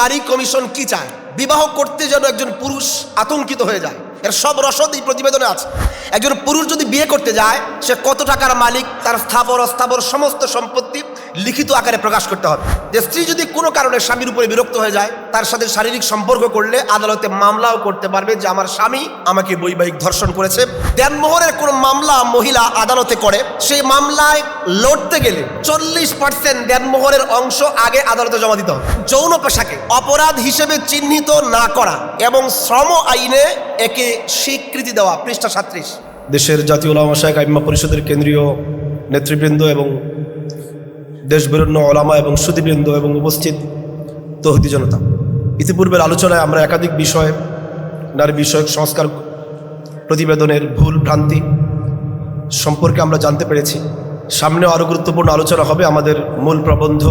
নারী কমিশন কি চায়? বিবাহ করতে যেন একজন পুরুষ আতঙ্কিত হয়ে যায়। এর সব রসদ এই প্রতিবেদনে আছে। একজন পুরুষ যদি বিয়ে করতে যায়, সে কত টাকার মালিক, তার স্থাবর, অস্থাবর সমস্ত সম্পত্তি লিখিত আকারে প্রকাশ করতে হবে। যে স্ত্রী যদি কোনো কারণে স্বামীর উপরে বিরক্ত হয়ে যায়, তার সাথে শারীরিক সম্পর্ক করলে আদালতে মামলাও করতে পারবে যে আমার স্বামী আমাকে বৈবাহিক ধর্ষণ করেছে। দেনমোহরের কোনো মামলা মহিলা আদালতে করে, সেই মামলায় লড়তে গেলে চল্লিশ পার্সেন্ট দেনমোহরের অংশ আগে আদালতে জমা দিতে হবে। যৌন পেশাকে অপরাধ হিসেবে চিহ্নিত না করা এবং শ্রম আইনে একে স্বীকৃতি দেওয়া, পৃষ্ঠা সাত্রিশ। দেশের জাতীয় ওলামা শাহ পরিষদের কেন্দ্রীয় নেতৃবৃন্দ এবং দেশবিরন্ন ওলামা এবং সুদীবৃন্দ এবং উপস্থিত তহদি জনতা। ইতিপূর্বের আলোচনায় আমরা একাধিক বিষয়ে, নারী বিষয়ক সংস্কার প্রতিবেদনের ভুল ভ্রান্তি সম্পর্কে আমরা জানতে পেরেছি। সামনে আরও গুরুত্বপূর্ণ আলোচনা হবে, আমাদের মূল প্রবন্ধ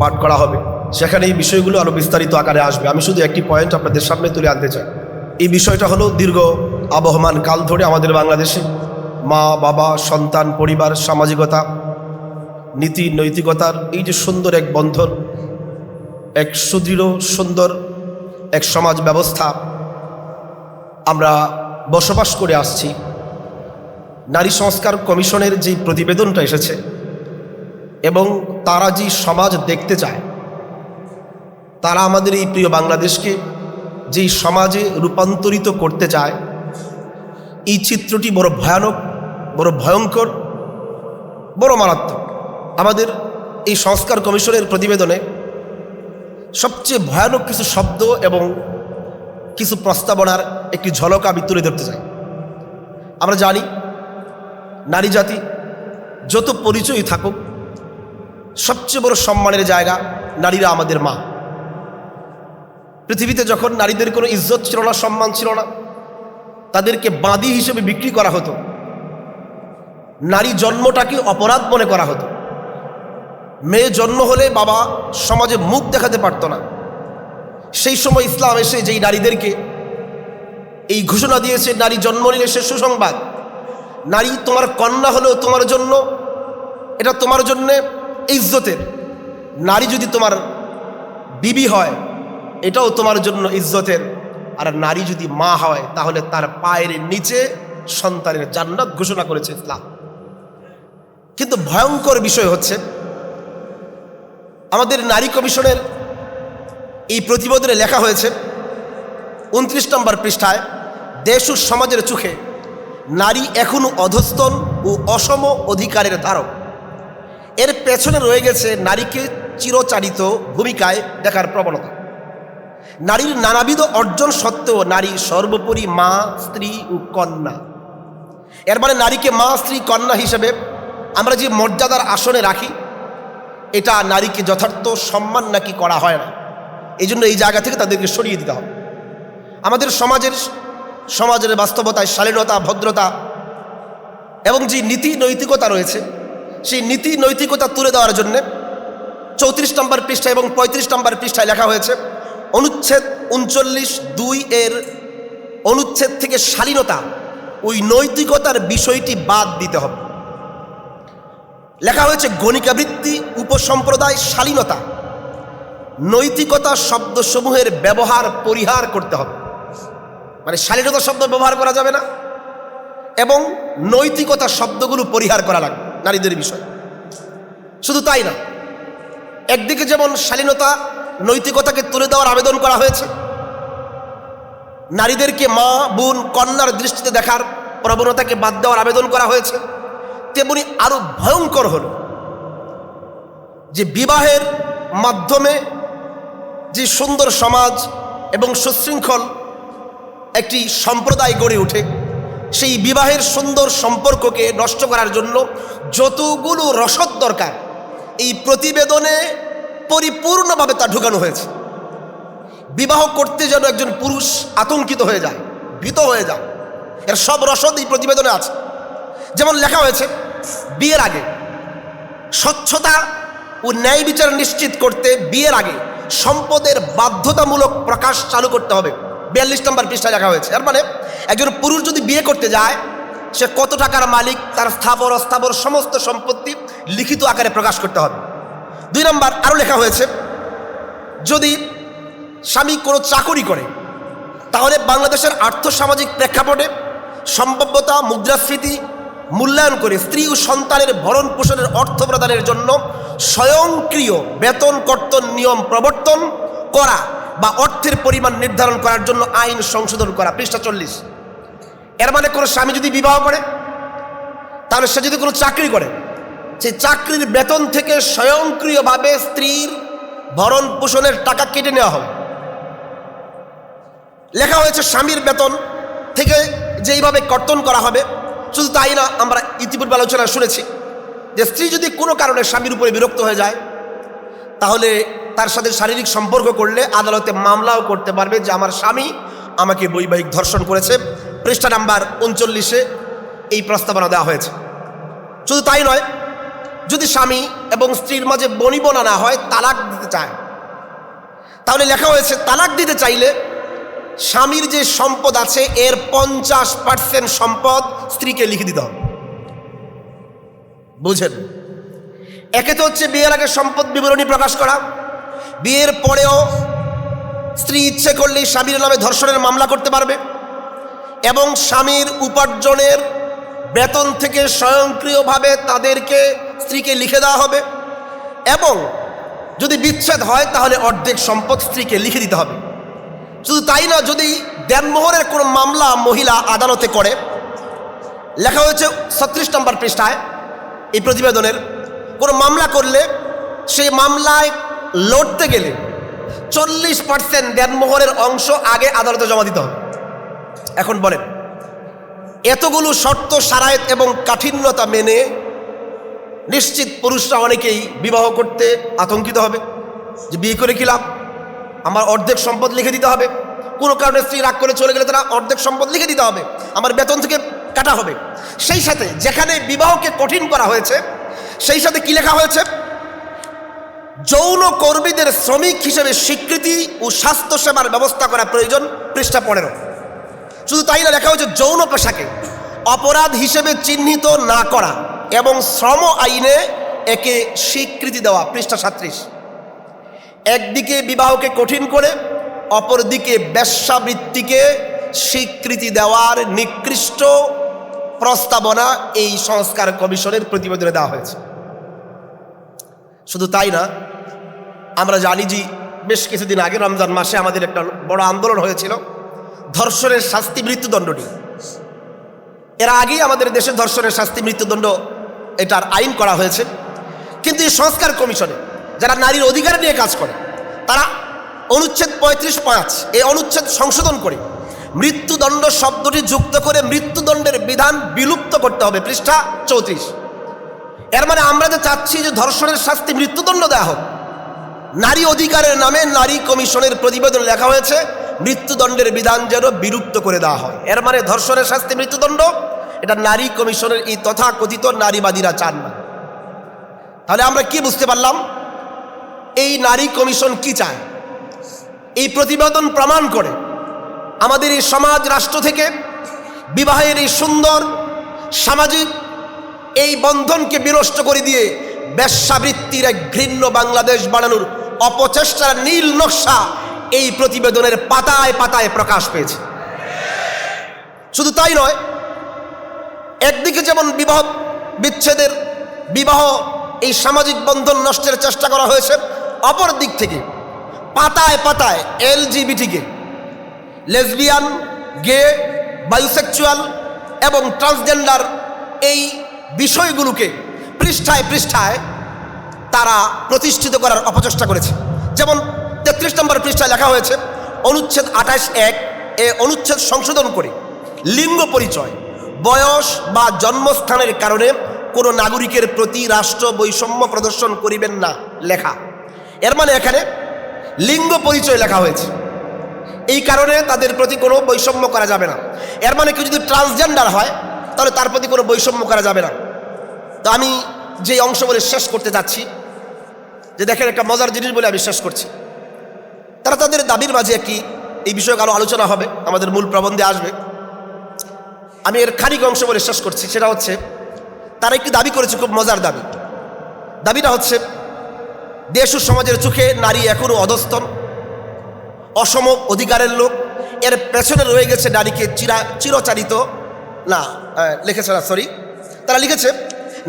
পাঠ করা হবে। সেখানে এই বিষয়গুলো আরও বিস্তারিত আকারে আসবে। আমি শুধু একটি পয়েন্ট আপনাদের সামনে তুলে আনতে চাই। এই বিষয়টা হলো দীর্ঘ আবহমান কাল ধরে আমাদের বাংলাদেশে মা, বাবা, সন্তান, পরিবার, সামাজিকতা নীতি, নৈতিকতার এই যে সুন্দর এক বন্ধন, এক সুদৃঢ়, সুন্দর এক সমাজ ব্যবস্থা আমরা বসবাস করে আসছি। নারী সংস্কার কমিশনের যে প্রতিবেদনটা এসেছে এবং তারা যে সমাজ দেখতে চায়, তারা আমাদের এই প্রিয় বাংলাদেশকে যেই সমাজে রূপান্তরিত করতে চায়, এই চিত্রটি বড় ভয়ানক, বড় ভয়ঙ্কর, বড় মারাত্মক। আমাদের এই সংস্কার কমিশনের প্রতিবেদনে সবচেয়ে ভয়ানক কিছু শব্দ এবং কিছু প্রস্তাবনার একটি ঝলক আমি তুলে ধরতে চাই। আমরা জানি, নারী জাতি যত পরিচয় থাকুক, সবচেয়ে বড় সম্মানের জায়গা নারীরা আমাদের মা। পৃথিবীতে যখন নারীদের কোনো ইজ্জত ছিল না, সম্মান ছিল না, তাদেরকে বাঁদি হিসেবে বিক্রি করা হতো। নারী জন্মটাকে অপরাধ মনে করা হতো। মেয়ে জন্ম হলে বাবা সমাজে মুখ দেখাতে পারতো না। সেই সময় ইসলাম এসে যেই নারীদেরকে এই ঘোষণা দিয়েছে, নারী জন্ম নিলে সে সুসংবাদ। নারী তোমার কন্যা হলেও তোমার জন্য, এটা তোমার জন্যে ইজ্জতের। নারী যদি তোমার বিবি হয়, এটাও তোমার জন্য ইজ্জতের। আর নারী যদি মা হয়, তাহলে তার পায়ের নিচে সন্তানের জান্নাত ঘোষণা করেছে ইসলাম। কিন্তু ভয়ঙ্কর বিষয় হচ্ছে আমাদের নারী কমিশনের এই প্রতিবেদনে লেখা হয়েছে, উনত্রিশ নম্বর পৃষ্ঠায়, দেশ ও সমাজের চোখে নারী এখনও অধস্তন ও অসম অধিকারের ধারক। এর পেছনে রয়ে গেছে নারীকে চিরচারিত ভূমিকায় দেখার প্রবণতা। নারীর নানাবিধ অর্জন সত্ত্বেও নারী সর্বোপরি মা, স্ত্রী ও কন্যা। এর মানে নারীকে মা, স্ত্রী, কন্যা হিসেবে আমরা যে মর্যাদার আসনে রাখি এটা নারীকে যথার্থ সম্মান নাকি করা হয় না? এই জন্য এই জায়গা থেকে তাদেরকে সরিয়ে দিতে হবে। আমাদের সমাজের সমাজের বাস্তবতায় শালীনতা, ভদ্রতা এবং যে নীতি নৈতিকতা রয়েছে, সেই নীতি নৈতিকতা তুলে দেওয়ার জন্যে চৌত্রিশ নম্বর পৃষ্ঠা এবং পঁয়ত্রিশ নম্বর পৃষ্ঠায় লেখা হয়েছে, অনুচ্ছেদ উনচল্লিশ দুই এর অনুচ্ছেদ থেকে শালীনতা, ওই নৈতিকতার বিষয়টি বাদ দিতে হবে। লেখা হয়েছে গণিকাবৃত্তি, উপসম্প্রদায়, শালীনতা। নৈতিকতা শব্দসমূহের ব্যবহার, পরিহার করতে হবে। মানে শালীনতা শব্দ ব্যবহার করা যাবে না। এবং নৈতিকতা শব্দগুলো পরিহার করা লাগবে, নারীদের বিষয়। শুধু তাই না, একদিকে যেমন শালীনতা নৈতিকতাকে তুলে দেওয়ার আবেদন করা হয়েছে, নারীদেরকে মা, বোন, কন্যার দৃষ্টিতে দেখার প্রবণতাকে বাদ দেওয়ার আবেদন করা হয়েছে তেমনি আরও ভয়ঙ্কর হল যে বিবাহের মাধ্যমে যে সুন্দর সমাজ এবং সুশৃঙ্খল একটি সম্প্রদায় গড়ে ওঠে, সেই বিবাহের সুন্দর সম্পর্ককে নষ্ট করার জন্য যতগুলো রসদ দরকার, এই প্রতিবেদনে পরিপূর্ণভাবে তা ঢুকানো হয়েছে। বিবাহ করতে যেন একজন পুরুষ আতঙ্কিত হয়ে যায়, ভীত হয়ে যায়, এর সব রসদ এই প্রতিবেদনে আছে। যেমন লেখা হয়েছে বিয়ের আগে। স্বচ্ছতা ও ন্যায় বিচার নিশ্চিত করতে বিয়ের আগে সম্পদের বাধ্যতামূলক প্রকাশ চালু করতে হবে। বিয়াল্লিশ নম্বর পৃষ্ঠায় লেখা হয়েছে। এর মানে একজন পুরুষ যদি বিয়ে করতে যায়, সে কত টাকার মালিক, তার স্থাবর, অস্থাবর সমস্ত সম্পত্তি লিখিত আকারে প্রকাশ করতে হবে। দুই নম্বর আরও লেখা হয়েছে, যদি স্বামী কোনো চাকরি করে, তাহলে বাংলাদেশের আর্থসামাজিক প্রেক্ষাপটে সম্ভাব্যতা, মুদ্রাস্ফীতি মূল্যায়ন করে স্ত্রী ও সন্তানের ভরণ পোষণের অর্থ প্রদানের জন্য স্বয়ংক্রিয় বেতন কর্তন নিয়ম প্রবর্তন করা বা অর্থের পরিমাণ নির্ধারণ করার জন্য আইন সংশোধন করা, পৃষ্ঠা চল্লিশ। এর মানে কোনো স্বামী যদি বিবাহ করে, তাহলে সে যদি কোনো চাকরি করে সেই চাকরির বেতন থেকে স্বয়ংক্রিয়ভাবে স্ত্রীর ভরণ পোষণের টাকা কেটে নেওয়া হবে লেখা হয়েছে স্বামীর বেতন থেকে যেইভাবে কর্তন করা হবে শুধু তাই না আমরা ইতিপূর্বে আলোচনা শুনেছি যে স্ত্রী যদি কোনো কারণে স্বামীর উপরে বিরক্ত হয়ে যায়, তাহলে তার সাথে শারীরিক সম্পর্ক করলে আদালতে মামলাও করতে পারবে যে আমার স্বামী আমাকে বৈবাহিক ধর্ষণ করেছে। পৃষ্ঠা নাম্বার উনচল্লিশে এই প্রস্তাবনা দেওয়া হয়েছে। শুধু তাই নয়, যদি স্বামী এবং স্ত্রীর মাঝে বনিবনা না হয়, তালাক দিতে চায়। তাহলে লেখা হয়েছে, তালাক দিতে চাইলে স্বামীর যে সম্পদ আছে, এর পঞ্চাশ পার্সেন্ট সম্পদ স্ত্রীকে লিখে দিতে হবে। বুঝেন? একে তো হচ্ছে বিয়ের আগে সম্পদ বিবরণী প্রকাশ করা। বিয়ের পরেও স্ত্রী ইচ্ছে করলেই স্বামীর নামে ধর্ষণের মামলা করতে পারবে এবং স্বামীর উপার্জনের বেতন থেকে স্বয়ংক্রিয়ভাবে তাদেরকে স্ত্রীকে লিখে দেওয়া হবে এবং যদি বিচ্ছেদ হয়, তাহলে অর্ধেক সম্পদ স্ত্রীকে লিখে দিতে হবে। শুধু তাই না, যদি দেনমোহরের কোনো মামলা মহিলা আদালতে করে, লেখা হয়েছে ছত্রিশ নম্বর পৃষ্ঠায়, এই প্রতিবেদনের, কোনো মামলা করলে সেই মামলায় লড়তে গেলে চল্লিশ পার্সেন্ট দেনমোহরের অংশ আগে আদালতে জমা দিতে হবে। এখন বলেন, এতগুলো শর্ত সারায়ত এবং কাঠিন্যতা মেনে নিশ্চিত পুরুষরা অনেকেই বিবাহ করতে আতঙ্কিত হবে, যে বিয়ে করে কি লাভ? আমার অর্ধেক সম্পদ লিখে দিতে হবে। কোনো কারণে স্ত্রী রাগ করে চলে গেলে তারা অর্ধেক সম্পদ লিখে দিতে হবে। আমার বেতন থেকে কাটা হবে। সেই সাথে যেখানে বিবাহকে কঠিন করা হয়েছে, সেই সাথে কি লেখা হয়েছে? যৌন কর্মীদের শ্রমিক হিসেবে স্বীকৃতি ও স্বাস্থ্যসেবার ব্যবস্থা করা প্রয়োজন পৃষ্ঠা পনেরো। শুধু তাই না, লেখা হয়েছে যৌন পেশাকে অপরাধ হিসেবে চিহ্নিত না করা এবং শ্রম আইনে একে স্বীকৃতি দেওয়া, পৃষ্ঠা সাত্রিশ। একদিকে বিবাহকে কঠিন করে, অপরদিকে বেশ্যাবৃত্তিকে স্বীকৃতি দেওয়ার নিকৃষ্ট প্রস্তাবনা এই সংস্কার কমিশনের প্রতিবেদনে দেওয়া হয়েছে। শুধু তাই না, আমরা জানি যে বেশ কিছুদিন আগে রমজান মাসে আমাদের একটা বড় আন্দোলন হয়েছিল, ধর্ষণের শাস্তি মৃত্যুদণ্ডটি। এর আগেই আমাদের দেশে ধর্ষণের শাস্তি মৃত্যুদণ্ড এটার আইন করা হয়েছে। কিন্তু এই সংস্কার কমিশনে যারা নারীর অধিকার নিয়ে কাজ করে, তারা অনুচ্ছেদ পঁয়ত্রিশ পাঁচ এই অনুচ্ছেদ সংশোধন করে। মৃত্যুদণ্ড শব্দটি যুক্ত করে মৃত্যুদণ্ডের বিধান বিলুপ্ত করতে হবে, পৃষ্ঠা চৌত্রিশ। এর মানে আমরা যে চাচ্ছি যে ধর্ষণের শাস্তি মৃত্যুদণ্ড দেওয়া হোক। নারী অধিকারের নামে নারী কমিশনের প্রতিবেদন লেখা হয়েছে, মৃত্যুদণ্ডের বিধান যেন বিলুপ্ত করে দেওয়া হয়। এর মানে ধর্ষণের শাস্তি মৃত্যুদণ্ড, এটা নারী কমিশনের এই তথাকথিত নারীবাদীরা চান না। তাহলে আমরা কি বুঝতে পারলাম? এই নারী কমিশন কি চায়? এই প্রতিবেদন প্রমাণ করে আমাদের এই সমাজ রাষ্ট্র থেকে বিবাহের এই সুন্দর, সামাজিক এই বন্ধনকে বিনষ্ট করে দিয়ে বেশ্যাবৃত্তির এক ঘৃণ্য বাংলাদেশ বানানোর অপচেষ্টার নীল নকশা এই প্রতিবেদনের পাতায় পাতায় প্রকাশ পেয়েছে। শুধু তাই নয়, একদিকে যেমন বিবাহ বিচ্ছেদের, বিবাহ এই সামাজিক বন্ধন নষ্টের চেষ্টা করা হয়েছে অপর দিক থেকে, পাতায় পাতায় এলজিবিটিকে, লেসবিয়ান, গে বায়োসেক্সুয়াল এবং ট্রান্সজেন্ডার এই বিষয়গুলোকে পৃষ্ঠায় পৃষ্ঠায় তারা প্রতিষ্ঠিত করার অপচেষ্টা করেছে। যেমন তেত্রিশ নম্বর পৃষ্ঠায় লেখা হয়েছে, অনুচ্ছেদ আঠাশ এক এ অনুচ্ছেদ সংশোধন করে লিঙ্গ পরিচয়, বয়স বা জন্মস্থানের কারণে কোনো নাগরিকের প্রতি রাষ্ট্র বৈষম্য প্রদর্শন করিবেন না লেখা। এর মানে এখানে লিঙ্গ পরিচয় লেখা হয়েছে। এই কারণে তাদের প্রতি কোনো বৈষম্য করা যাবে না। এর মানে কেউ যদি ট্রান্সজেন্ডার হয়, তাহলে তার প্রতি কোনো বৈষম্য করা যাবে না। তো আমি যে অংশ বলে শেষ করতে যাচ্ছি, যে দেখেন একটা মজার জিনিস বলে আমি শেষ করছি। তারা তাদের দাবির মাঝে একটি এই বিষয়ে আরও আলোচনা হবে? আমাদের মূল প্রবন্ধে আসবে। আমি এর খানিক অংশ বলে শেষ করছি। সেটা হচ্ছে, তারা একটি দাবি করেছে, খুব মজার দাবি। দাবিটা হচ্ছে দেশ ও সমাজের চোখে নারী এখনও অধস্তন, অসম অধিকারের লোক। এর পেছনে রয়ে গেছে নারীকে চিরা, চিরচারিত, না লিখেছে না সরি তারা লিখেছে,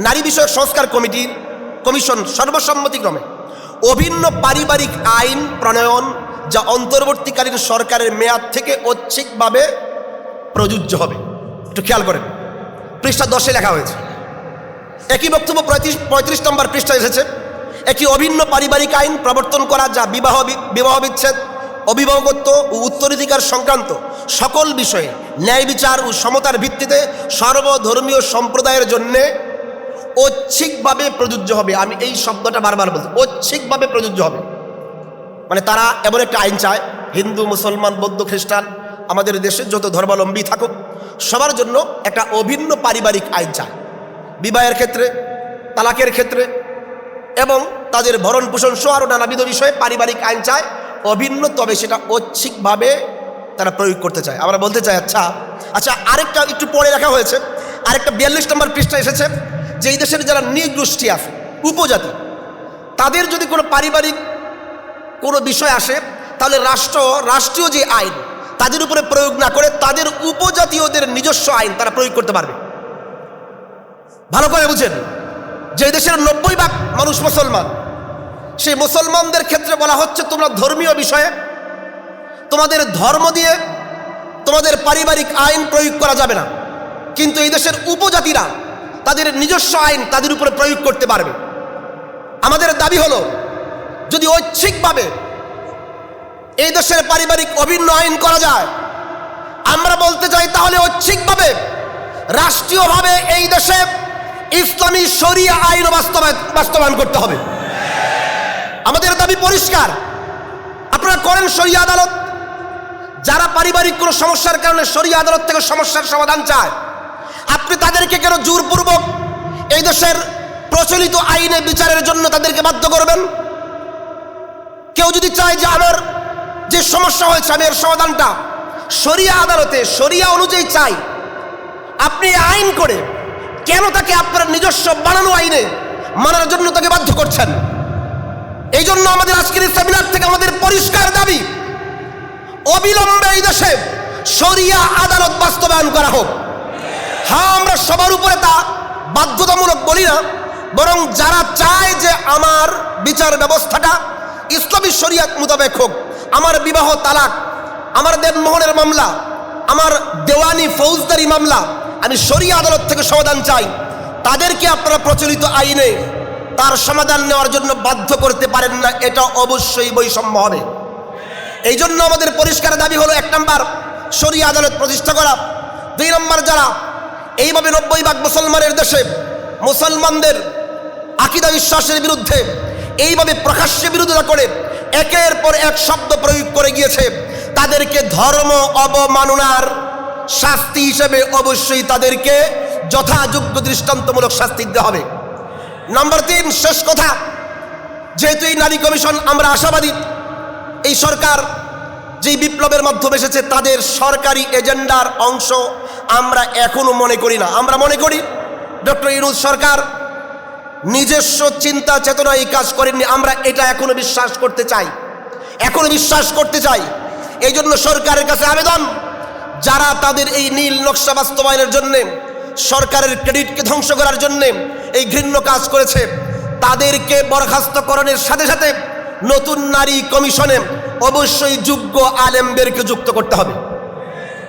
নারী বিষয়ক সংস্কার কমিটির কমিশন সর্বসম্মতিক্রমে অভিন্ন পারিবারিক আইন প্রণয়ন, যা অন্তর্বর্তীকালীন সরকারের মেয়াদ থেকে ঐচ্ছিকভাবে প্রযোজ্য হবে। একটু খেয়াল করেন। পৃষ্ঠা দশে লেখা হয়েছে। একই বক্তব্য পঁয়ত্রিশ পঁয়ত্রিশ নম্বর পৃষ্ঠা এসেছে একটি অভিন্ন পারিবারিক আইন প্রবর্তন করা যা বিবাহ বিবাহ বিচ্ছেদ, অভিভাবকত্ব ও উত্তরাধিকার সংক্রান্ত সকল বিষয়ে ন্যায় বিচার ও সমতার ভিত্তিতে সর্বধর্মীয় সম্প্রদায়ের জন্যে ঐচ্ছিকভাবে প্রযোজ্য হবে। আমি এই শব্দটা বারবার বলছি, ঐচ্ছিকভাবে প্রযোজ্য হবে। মানে তারা এমন একটা আইন চায়, হিন্দু, মুসলমান, বৌদ্ধ, খ্রিস্টান, আমাদের দেশে যত ধর্মাবলম্বী থাকুক, সবার জন্য একটা অভিন্ন পারিবারিক আইন চায়। বিবাহের ক্ষেত্রে, তালাকের ক্ষেত্রে এবং তাদের ভরণ পোষণ সহ আরও নানাবিধ বিষয়ে পারিবারিক আইন চায়, অভিন্ন, তবে সেটা ঐচ্ছিকভাবে তারা প্রয়োগ করতে চায়। আমরা বলতে চাই আচ্ছা আচ্ছা আরেকটা একটু পরে রাখা হয়েছে, আরেকটা বিয়াল্লিশ নম্বর পৃষ্ঠা এসেছে যে এই দেশের যারা নৃগোষ্ঠী আছে, উপজাতি, তাদের যদি কোনো পারিবারিক কোনো বিষয় আসে, তাহলে রাষ্ট্র, রাষ্ট্রীয় যে আইন, তাদের উপরে প্রয়োগ না করে তাদের উপজাতীয়দের নিজস্ব আইন তারা প্রয়োগ করতে পারবে। ভালো করে বুঝেন। যে দেশের নব্বই ভাগ মানুষ মুসলমান, সেই মুসলমানদের ক্ষেত্রে বলা হচ্ছে তোমরা ধর্মীয় বিষয়ে, তোমাদের ধর্ম দিয়ে তোমাদের পারিবারিক আইন প্রয়োগ করা যাবে না। কিন্তু এই দেশের উপজাতিরা তাদের নিজস্ব আইন তাদের উপরে প্রয়োগ করতে পারবে। আমাদের দাবি হলো, যদি ঐচ্ছিকভাবে এই দেশের পারিবারিক অভিন্ন আইন করা যায়, আমরা বলতে চাই তাহলে ঐচ্ছিকভাবে, রাষ্ট্রীয়ভাবে এই দেশে ইসলামী শরিয়া আইন বাস্তবায়ন বাস্তবায়ন করতে হবে। আমাদের দাবি পরিষ্কার। আপনারা করেন শরিয়া আদালত। যারা পারিবারিক কোনো সমস্যার কারণে শরিয়া আদালত থেকে সমস্যার সমাধান চায়, আপনি তাদেরকে কেন জোরপূর্বক এই দেশের প্রচলিত আইনে বিচারের জন্য তাদেরকে বাধ্য করবেন? কেউ যদি চায় যে আমার যে সমস্যা হয়েছে, আমি এর সমাধানটা শরিয়া আদালতে, শরিয়া অনুযায়ী চাই। আপনি আইন করে কেন তাকে আপনার নিজস্ব বানানো আইনে মানার জন্য তাকে বাধ্য করছেন? এই জন্য আমাদের আজকের সেমিনার থেকে আমাদের পরিষ্কার দাবি, অবিলম্বে এই দেশে শরিয়া আদালত বাস্তবায়ন করা হোক। হ্যাঁ আমরা সবার উপরে তা বাধ্যতামূলক বলি না, বরং যারা চায় যে আমার বিচার ব্যবস্থাটা ইসলামী শরিয়াত মোতাবেক হোক, আমার বিবাহ তালাক, আমার দেবমোহনের মামলা, আমার দেওয়ানি ফৌজদারি মামলা আমি শরিয়া আদালত থেকে সমাধান চাই। তাদেরকে আপনারা প্রচলিত আইনে তার সমাধান নেওয়ার জন্য বাধ্য করতে পারেন না, এটা অবশ্যই বৈষম্য হবে। এই জন্য আমাদের পরিষ্কার দাবি হলো এক নম্বর, শরিয়া আদালত প্রতিষ্ঠা করা। দুই নম্বর, যারা এইভাবে নব্বই ভাগ মুসলমানের দেশে মুসলমানদের আকিদা বিশ্বাসের বিরুদ্ধে এইভাবে প্রকাশ্যে বিরোধিতা করে, একের পর এক শব্দ প্রয়োগ করে গিয়েছে, তাদেরকে ধর্ম অবমাননার শাস্তি হিসেবে অবশ্যই তাদেরকে যথাযোগ্য দৃষ্টান্তমূলক শাস্তি দিতে হবে। নাম্বার তিন, শেষ কথা, যেহেতু এই নারী কমিশন আমরা আশাবাদী, এই সরকার যেই বিপ্লবের মাধ্যমে এসেছে তাদের সরকারি এজেন্ডার অংশ আমরা এখনও মনে করি না। আমরা মনে করি, ডক্টর ইনুজ সরকার নিজস্ব চিন্তা চেতনা এই কাজ করেননি, আমরা এটা এখনও বিশ্বাস করতে চাই। এখনও বিশ্বাস করতে চাই। এই জন্য সরকারের কাছে আবেদন যারা তাদের এই নীল নকশা বাস্তবায়নের জন্যে, সরকারের ক্রেডিটকে ধ্বংস করার জন্যে এই ঘৃণ্য কাজ করেছে, তাদেরকে বরখাস্তকরণের সাথে সাথে নতুন নারী কমিশনে অবশ্যই যোগ্য আলেমদেরকে যুক্ত করতে হবে।